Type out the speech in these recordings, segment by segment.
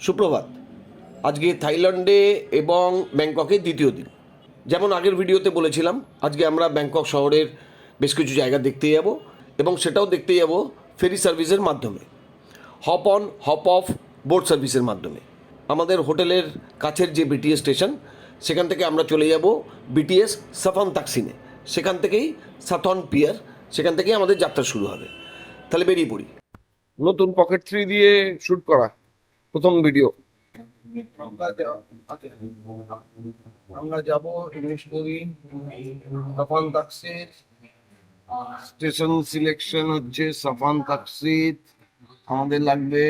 সুপ্রভাত। আজকে থাইল্যান্ডে এবং ব্যাংককে দ্বিতীয় দিন। যেমন আগের ভিডিওতে বলেছিলাম, আজকে আমরা ব্যাংকক শহরের বেশ কিছু জায়গা দেখতে যাব এবং সেটাও দেখতে যাব ফেরি সার্ভিসের মাধ্যমে। Hop on, hop off, boat সার্ভিসের মাধ্যমে। আমাদের হোটেলের কাছের যে বিটিএস স্টেশন, সেখান থেকে আমরা চলে যাব বিটিএস সাফান তাকসিনে। সেখান থেকেই সাথন পিয়ার, সেখান থেকেই আমাদের যাত্রা শুরু হবে। তাহলে বেরিয়ে পড়ি। নতুন পকেট থ্রি দিয়ে শ্যুট করা। প্রথম ভিডিও আমরা যাব English movie Saphan Taksin station selection হচ্ছে সাফান তাকসির আমাদের লাগবে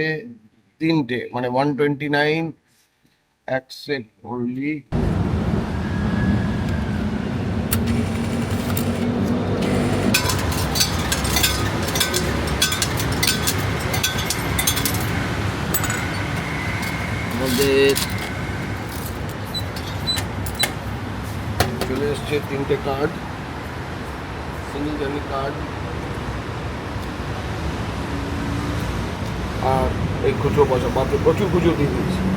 তিনটে মানে ওয়ান টোয়েন্টি নাইন এক সেট অনলি আমাদের চলে এসছে তিনটে কার্ড সিঙ্গল জার্নি কার্ড আর এই খুচরো পয়সা বাপরে প্রচুর খুচরো দিয়ে দিয়েছি।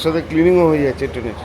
একসাথে ক্লিনিংও হয়ে যাচ্ছে ট্রেনের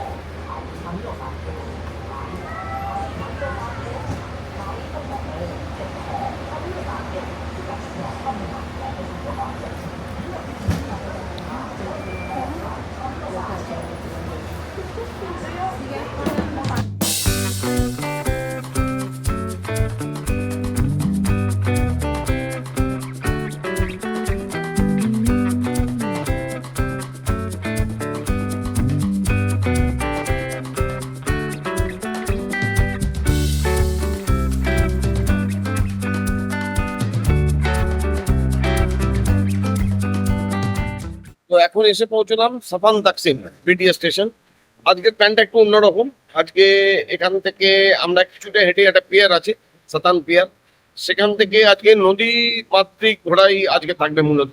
তো এখন এসে পৌঁছলাম সাফান তাকসিম বিটিএস স্টেশন আজকের প্ল্যানটা একটু অন্যরকম। আজকে এখান থেকে আমরা কিছুটা হেঁটে একটা পিয়ার আছে সাতান পিয়ার সেখান থেকে আজকে নদী মাতৃক ঘোড়াই আজকে থাকবে মূলত।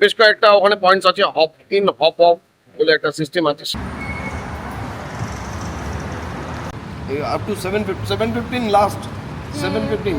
বেশ কয়েকটা ওখানে পয়েন্টস আছে হপ ইন হপ অফ বলে একটা সিস্টেম আছে। Up to seven seven fifteen last seven fifteen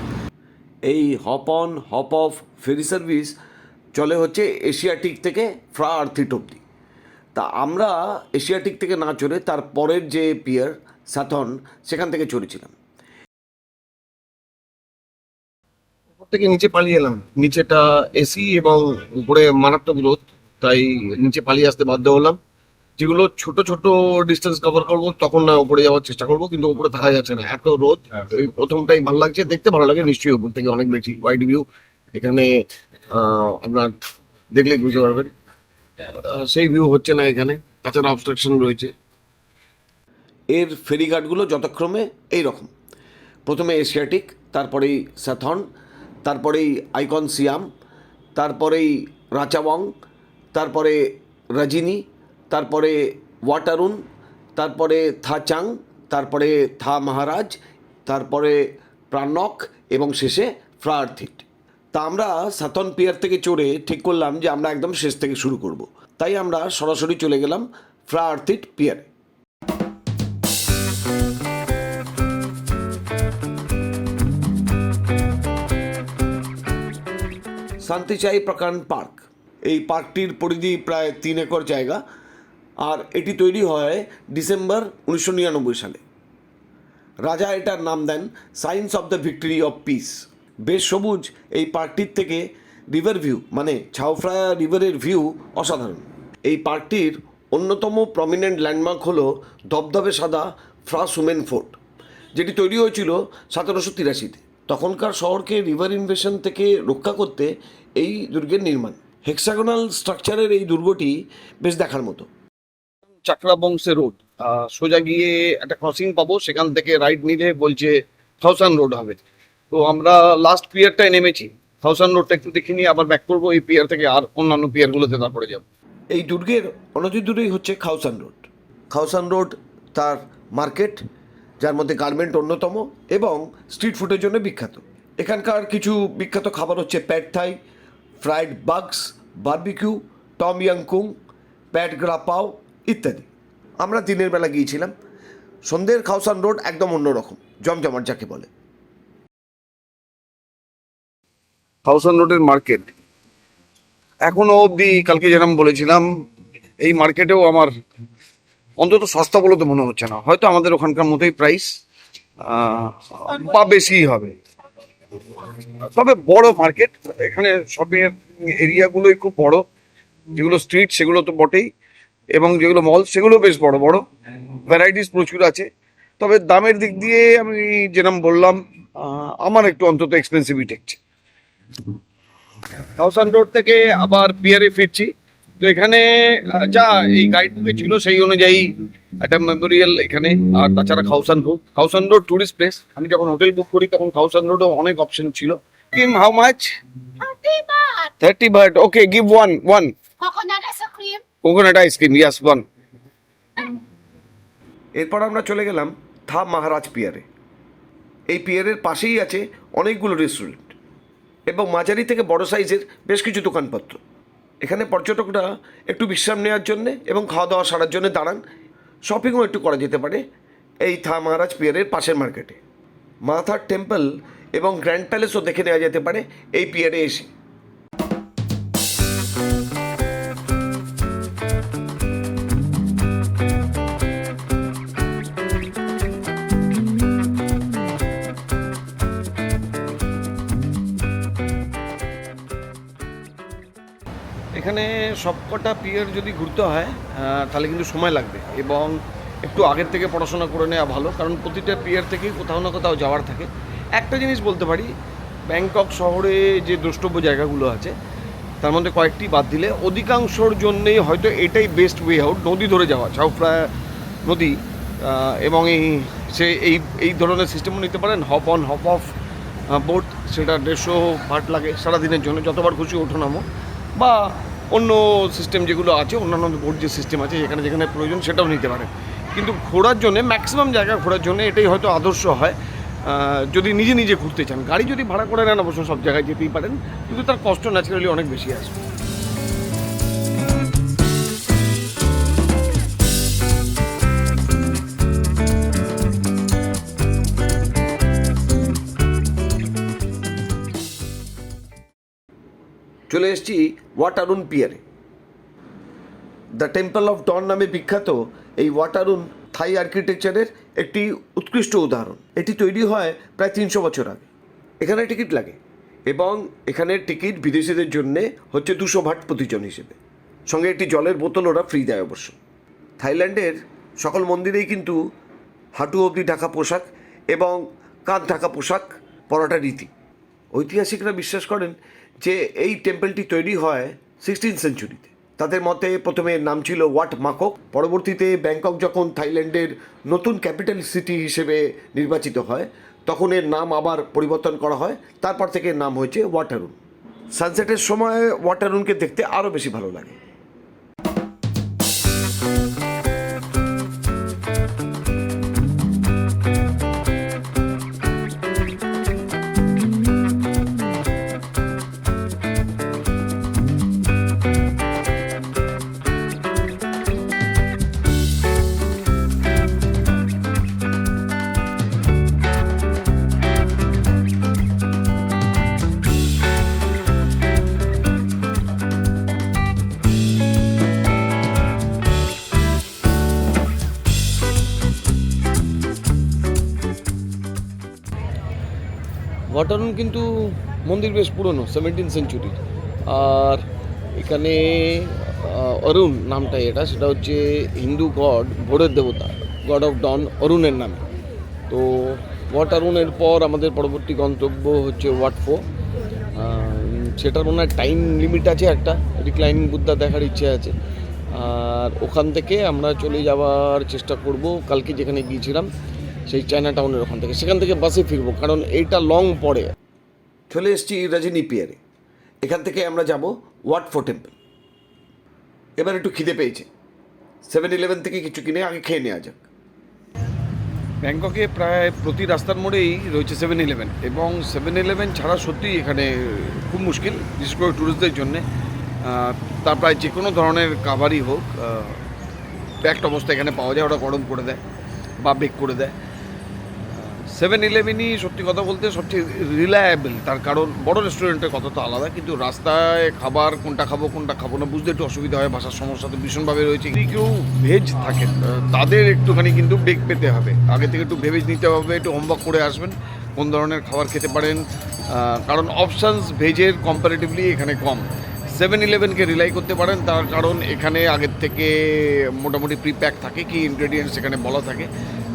এই hop on hop off ferry service চলে হচ্ছে এশিয়াটিক থেকে ফ্রা আর্থিট অব্দি তা আমরা এশিয়াটিক থেকে না চড়ে তার পরের যে পিয়ার সাথন সেখান থেকে চড়েছিলাম। থেকে নিচে পালিয়ে এলাম। নিচেটা এসি এবং উপরে মারাত্মক রোদ, তাই নিচে পালিয়ে আসতে বাধ্য হলাম। যেগুলো ছোট ছোট ডিস্টেন্স কভার করব তখন না উপরে যাওয়ার চেষ্টা করব কিন্তু উপরে থাকা যাচ্ছে না। এত রোদ ওই প্রথমটাই ভালো লাগছে দেখতে ভালো লাগে নিশ্চয়ই উপর থেকে অনেক বেশি ওয়াইড ভিউ এখানে আপনার দেখলে বুঝতে পারবেন। সেই ভিউ হচ্ছে না এখানে তাছাড়া অবস্ট্রাকশন রয়েছে। এর ফেরিঘাটগুলো যথাক্রমে এই রকম প্রথমে এশিয়াটিক তারপরেই স্যাথন তারপরেই আইকন সিয়াম তারপরেই রাচাওয়ং তারপরে রজিনী তারপরে ওয়াটারুন, তারপরে থাচাং, তারপরে থা মহারাজ, তারপরে প্রাণক, এবং শেষে ফ্রার্থিট তা আমরা সাতন পিয়ার থেকে চড়ে ঠিক করলাম যে আমরা একদম শেষ থেকে শুরু করব। তাই আমরা সরাসরি চলে গেলাম ফ্রা আর্থিট পিয়ারে। শান্তিচাই প্রকাণ্ড পার্ক। এই পার্কটির পরিধি প্রায় তিন একর জায়গা। আর এটি তৈরি হয় ডিসেম্বর উনিশশো নিরানব্বই সালে। রাজা এটার নাম দেন science of the victory of peace. বেশ সবুজ এই পার্কটির থেকে রিভার ভিউ মানে ছাউফ্রায়া রিভারের ভিউ অসাধারণ। এই পার্কটির অন্যতম প্রমিনেন্ট ল্যান্ডমার্ক হলো ধবধবে সাদা ফ্রাস উমেন ফোর্ট, যেটি তৈরি হয়েছিল সতেরোশো তিরাশিতে। তখনকার শহরকে রিভার ইনভেশন থেকে রক্ষা করতে এই দুর্গের নির্মাণ। হেক্সাগোনাল স্ট্রাকচারের এই দুর্গটি বেশ দেখার মতো। চাকরা বংশে রোড সোজা গিয়ে একটা ক্রসিং পাবো, সেখান থেকে রাইট নিলে বলছে থাউসান্ড রোড হবে। তো আমরা লাস্ট পিয়ারটায় নেমেছি। থাউসান্ড রোডটা একটু দেখে নিয়ে আবার ব্যাক করব, এই পিয়ার থেকে আর অন্যান্য পিয়ারগুলোতে তারপরে যাব। এই দুর্গের অনতি দূরেই হচ্ছে Khao San road Khao San road তার মার্কেট যার মধ্যে গার্মেন্ট অন্যতম এবং স্ট্রিট ফুডের জন্য বিখ্যাত। এখানকার কিছু বিখ্যাত খাবার হচ্ছে pad Thai fried bugs barbecue Tom Yum Goong pad krapow ইত্যাদি। আমরা দিনের বেলা গিয়েছিলাম। সন্ধ্যের খাউসান রোড একদম অন্যরকম, জমজমাট যাকে বলে। থাউসান্ড রোডের মার্কেট। এখনও অবধি কালকে যেরকম বলেছিলাম, এই মার্কেটেও আমার অন্তত সস্তা বলে তো মনে হচ্ছে না। হয়তো আমাদের ওখানকার মতোই প্রাইস বা বেশি হবে। তবে বড় মার্কেট, এখানে শপিং এরিয়াগুলোই খুব বড়। যেগুলো স্ট্রিট সেগুলো তো বটেই। এবং যেগুলো মল সেগুলো বেশ বড় বড় ভ্যারাইটিস প্রচুর আছে। তবে দামের দিক দিয়ে আমি যেরকম বললাম আহ, আমার একটু অন্তত এক্সপেন্সিভই ঠেকছে থাউসান্ড রোড থেকে আবার পিয়ারে ফিরছি। তো এখানে যা এই গাইড বুকে ছিল সেই অনুযায়ী একটা মেমোরিয়াল এখানে। আর তাছাড়া Khao San road Khao San road tourist place আমি যখন হোটেল বুক করি তখন খাউসান রোডও অনেক অপশন ছিল। Kim how much thirty baht okay give one one. Coconut ice cream yes one এরপর আমরা চলে গেলাম থা মহারাজ পিয়ারে। এই পিয়ারের পাশেই আছে অনেকগুলো রেস্টুরেন্ট এবং মাঝারি থেকে বড় সাইজের বেশ কিছু দোকানপত্র। এখানে পর্যটকরা একটু বিশ্রাম নেওয়ার জন্যে এবং খাওয়া দাওয়া সারার জন্য দাঁড়ান। শপিংও একটু করা যেতে পারে এই থা মহারাজ পিয়ারের পাশের মার্কেটে মাথার টেম্পল এবং গ্র্যান্ড প্যালেসও দেখে নেওয়া যেতে পারে এই পিয়ারে এসে। সবকটা পিয়ার যদি ঘুরতে হয় তাহলে কিন্তু সময় লাগবে এবং একটু আগের থেকে পড়াশোনা করে নেওয়া ভালো। কারণ প্রতিটা পিয়ার থেকেই কোথাও না কোথাও যাওয়ার থাকে। একটা জিনিস বলতে পারি, ব্যাংকক শহরে যে দ্রষ্টব্য জায়গাগুলো আছে, তার মধ্যে কয়েকটি বাদ দিলে, অধিকাংশর জন্যেই হয়তো এটাই বেস্ট ওয়ে আউট নদী ধরে যাওয়া ছাউফ্রা নদী এবং এই সে এই এই ধরনের সিস্টেমও নিতে পারেন hop on hop off boat সেটা দেড়শো ভাট লাগে সারাদিনের জন্য, যতবার খুশি ওঠো নামো। বা অন্য সিস্টেম যেগুলো আছে, অন্যান্য বোর্ড যে সিস্টেম আছে, যেখানে যেখানে প্রয়োজন সেটাও নিতে পারেন কিন্তু ঘোরার জন্য ম্যাক্সিমাম জায়গা ঘোরার জন্য এটাই হয়তো আদর্শ হয়। যদি নিজে নিজে ঘুরতে চান, গাড়ি যদি ভাড়া করে নেন, অবশ্য সব জায়গায় যেতেই পারেন, কিন্তু তার কষ্ট ন্যাচারালি অনেক বেশি আসবে। চলে এসেছি ওয়াটারুন পিয়ারে। দ্য টেম্পল অফ ডন নামে বিখ্যাত এই ওয়াটারুন থাই আর্কিটেকচারের একটি উৎকৃষ্ট উদাহরণ। এটি তৈরি হয় প্রায় তিনশো বছর আগে। এখানে টিকিট লাগে এবং এখানে টিকিট বিদেশিদের জন্যে হচ্ছে দুশো ভাট প্রতিজন হিসেবে। সঙ্গে একটি জলের বোতল ওরা ফ্রি দেয় অবশ্য। থাইল্যান্ডের সকল মন্দিরেই কিন্তু হাঁটু অবধি ঢাকা পোশাক এবং কাঁধ ঢাকা পোশাক পরাটা রীতি। ঐতিহাসিকরা বিশ্বাস করেন যে এই টেম্পলটি তৈরি হয় সিক্সটিন সেঞ্চুরিতে তাদের মতে প্রথমে নাম ছিল ওয়াট মাকক। পরবর্তীতে ব্যাংকক যখন থাইল্যান্ডের নতুন ক্যাপিটাল সিটি হিসেবে নির্বাচিত হয়, তখন এর নাম আবার পরিবর্তন করা হয়। তারপর থেকে নাম হয়েছে ওয়াটারুন। সানসেটের সময় ওয়াটারুনকে দেখতে আরও বেশি ভালো লাগে। ওয়াটারন কিন্তু মন্দির বেশ পুরনো সেভেন্টিন সেঞ্চুরি আর এখানে অরুণ নামটাই এটা, সেটা হচ্ছে হিন্দু গড, ভোরের দেবতা, গড অফ ডন অরুণের নামে। তো ওয়াট অরুণের পর আমাদের পরবর্তী গন্তব্য হচ্ছে ওয়াটফো। সেটার ওনার টাইম লিমিট আছে একটা রিক্লাইনিং বুদ্ধা দেখার ইচ্ছে আছে। আর ওখান থেকে আমরা চলে যাওয়ার চেষ্টা করব, কালকে যেখানে গিয়েছিলাম। সেই চায়না টাউনের ওখান থেকে। সেখান থেকে বাসে ফিরবো কারণ এইটা লং পড়ে চলে এসেছি রজনী পিয়ারে এখান থেকে আমরা যাব ওয়াট ফো টেম্পল এবার একটু খিদে পেয়েছে। সেভেন ইলেভেন থেকে কিছু কিনে আগে খেয়ে নেওয়া যাক। ব্যাংককে প্রায় প্রতি রাস্তার মোড়েই রয়েছে সেভেন ইলেভেন এবং সেভেন ইলেভেন ছাড়া সত্যিই এখানে খুব মুশকিল বিশেষ করে ট্যুরিস্টদের জন্যে। তার প্রায় যে কোনো ধরনের কাভারই হোক প্যাকড অবস্থা এখানে পাওয়া যায় ওরা গরম করে দেয় বা বেক করে দেয়। সেভেন ইলেভেনই সত্যি কথা বলতে সবচেয়ে রিলায়েবল তার কারণ বড় রেস্টুরেন্টের কথা তো আলাদা কিন্তু রাস্তায় খাবার কোনটা খাব কোনটা খাব না বুঝতে একটু অসুবিধা হয় ভাষার সমস্যা তো ভীষণভাবে রয়েছে। কেউ ভেজ আহ, তাদের একটুখানি কিন্তু বেক পেতে হবে। আগে থেকে একটু ভেবে নিতে হবে একটু হোমওয়ার্ক করে আসবেন কোন ধরনের খাবার খেতে পারেন কারণ অপশানস ভেজের কম্পারেটিভলি এখানে কম। সেভেন ইলেভেনকে রিলাই করতে পারেন তার কারণ এখানে আগের থেকে মোটামুটি প্রিপ্যাক থাকে কি ইনগ্রেডিয়েন্টস এখানে বলা থাকে।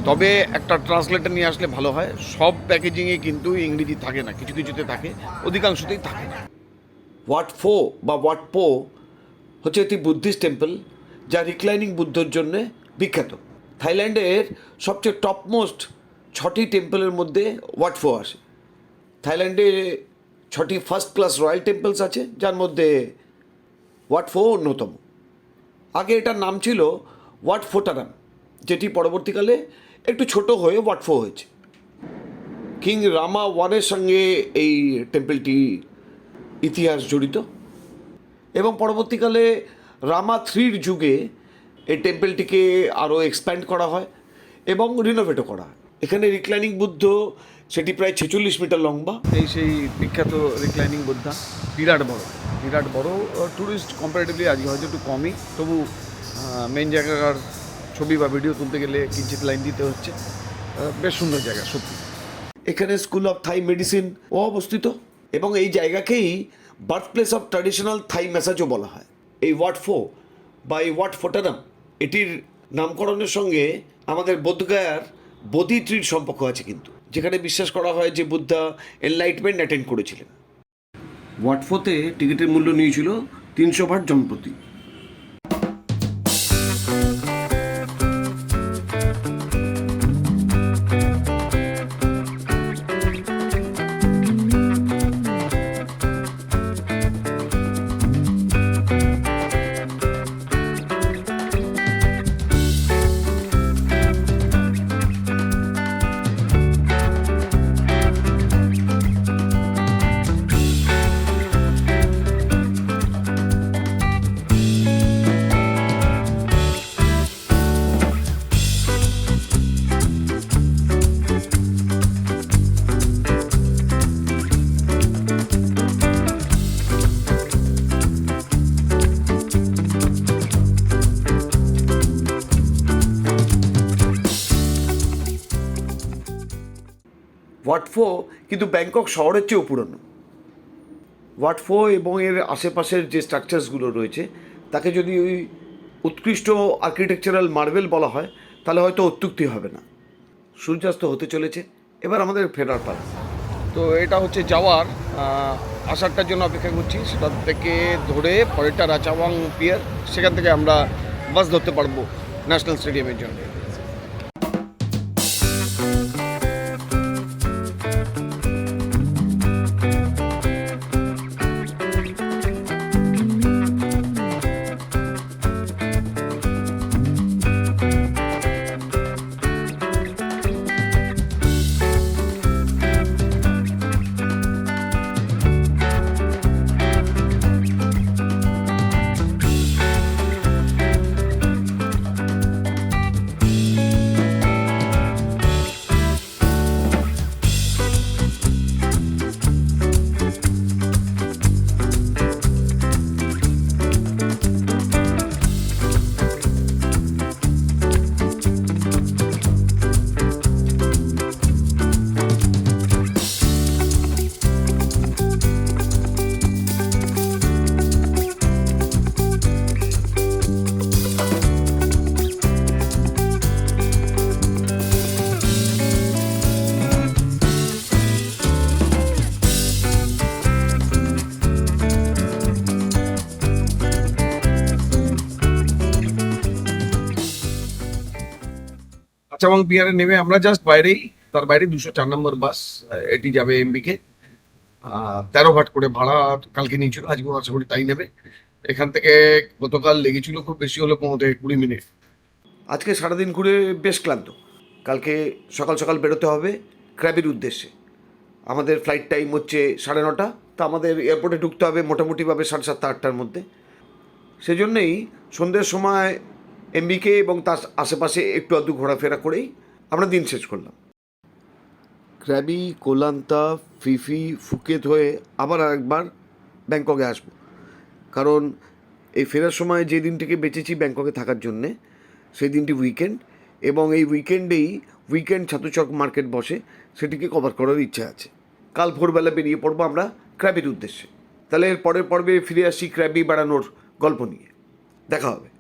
তবে একটা ট্রান্সলেটার নিয়ে আসলে ভালো হয়। সব প্যাকেজিংয়ে কিন্তু ইংরেজি থাকে না, কিছু কিছুতে থাকে, অধিকাংশতেই থাকে না। ওয়াট ফো বা ওয়াট পো হচ্ছে একটি বুদ্ধিস্ট টেম্পল যা রিক্লাইনিং বুদ্ধর জন্যে বিখ্যাত। থাইল্যান্ডের সবচেয়ে টপমোস্ট ছটি টেম্পলের মধ্যে ওয়াট ফো আসে। থাইল্যান্ডে ছটি ফার্স্ট ক্লাস রয়্যাল টেম্পলস আছে, যার মধ্যে ওয়াট ফো অন্যতম। আগে এটার নাম ছিল ওয়াট ফোটারাম যেটি পরবর্তীকালে একটু ছোট হয়ে ওয়াট ফো হয়েছে। কিং রামা ওয়ানের সঙ্গে এই টেম্পলটি ইতিহাস জড়িত। এবং পরবর্তীকালে রামা থ্রির যুগে এই টেম্পলটিকে আরও এক্সপ্যান্ড করা হয় এবং রিনোভেটও করা হয়। এখানে রিক্লাইনিং বুদ্ধ, সেটি প্রায় ছেচল্লিশ মিটার লম্বা। এই সেই বিখ্যাত রিক্লাইনিং বুদ্ধা, বিরাট বড়। বিরাট বড় ট্যুরিস্ট কম্পারেটিভলি আজকে হয়তো একটু কমই। তবু মেন জায়গার ছবি বা ভিডিও তুলতে গেলে কিঞ্চিত লাইন দিতে হচ্ছে। বেশ সুন্দর জায়গা, সত্যি। এখানে স্কুল অফ থাই মেডিসিন ও অবস্থিত এবং এই জায়গাকেই birthplace of traditional Thai ম্যাসাজও বলা হয়। এই ওয়াট ফো বা এই ওয়াট ফোটারাম এটির নামকরণের সঙ্গে আমাদের বোধগয়ার বোধি সম্পর্ক আছে কিন্তু, যেখানে বিশ্বাস করা হয় যে বুদ্ধা এনলাইটমেন্ট অ্যাটেন্ড করেছিলেন। ওয়াটফোতে টিকিটের মূল্য নিয়েছিল তিনশো ভাট জনপ্রতি। ওয়াটফো কিন্তু ব্যাংকক শহরের চেয়েও পুরনো। ওয়াটফো এবং এর আশেপাশের যে স্ট্রাকচারসগুলো রয়েছে, তাকে যদি ওই উৎকৃষ্ট আর্কিটেকচারাল মার্বেল বলা হয়, তাহলে হয়তো অত্যুক্তি হবে না। সূর্যাস্ত হতে চলেছে। এবার আমাদের ফেরার পালা। তো এটা হচ্ছে যাওয়ার আসারটার জন্য অপেক্ষা করছি। সেটা থেকে ধরে পরেরটা রাচাওয়াং পিয়ার সেখান থেকে আমরা বাস ধরতে পারব ন্যাশনাল স্টেডিয়ামের জন্য। রাচাবাং পিয়ারে নেমে আমরা জাস্ট বাইরেই, তার বাইরে দুশো চার নম্বর বাস এটি যাবে এমবিকে। তেরো ভাট করে ভাড়া কালকে নিয়েছিল আজকে আশা করি তাই নেবে। এখান থেকে গতকাল লেগেছিল খুব বেশি হলো পনেরো থেকে কুড়ি মিনিট। আজকে সারাদিন ঘুরে বেশ ক্লান্ত। কালকে সকাল সকাল বেরোতে হবে ক্র্যাবির উদ্দেশ্যে। আমাদের ফ্লাইট টাইম হচ্ছে সাড়ে নটা, তা আমাদের এয়ারপোর্টে ঢুকতে হবে মোটামুটিভাবে সাড়ে সাতটা, আটটার মধ্যে। সেজন্যই সন্ধ্যের সময় এমবিকে এবং তার আশেপাশে একটু আধটু ঘোরাফেরা করেই আমরা দিন শেষ করলাম। ক্র্যাবি, কোলান্তা, ফিফি, ফুকেত হয়ে আবার আরেকবার ব্যাংককে আসব। কারণ এই ফেরার সময় যে দিনটিকে বেঁচেছি ব্যাংককে থাকার জন্যে, সেই দিনটি উইকেন্ড এবং এই উইকেন্ডেই উইকেন্ড ছাতুচক মার্কেট বসে সেটিকে কভার করার ইচ্ছা আছে। কাল ভোরবেলা বেরিয়ে পড়ব আমরা ক্র্যাবির উদ্দেশ্যে। তাহলে এর পরের পর্বে ফিরে আসি ক্র্যাবি বাড়ানোর গল্প নিয়ে। দেখা হবে।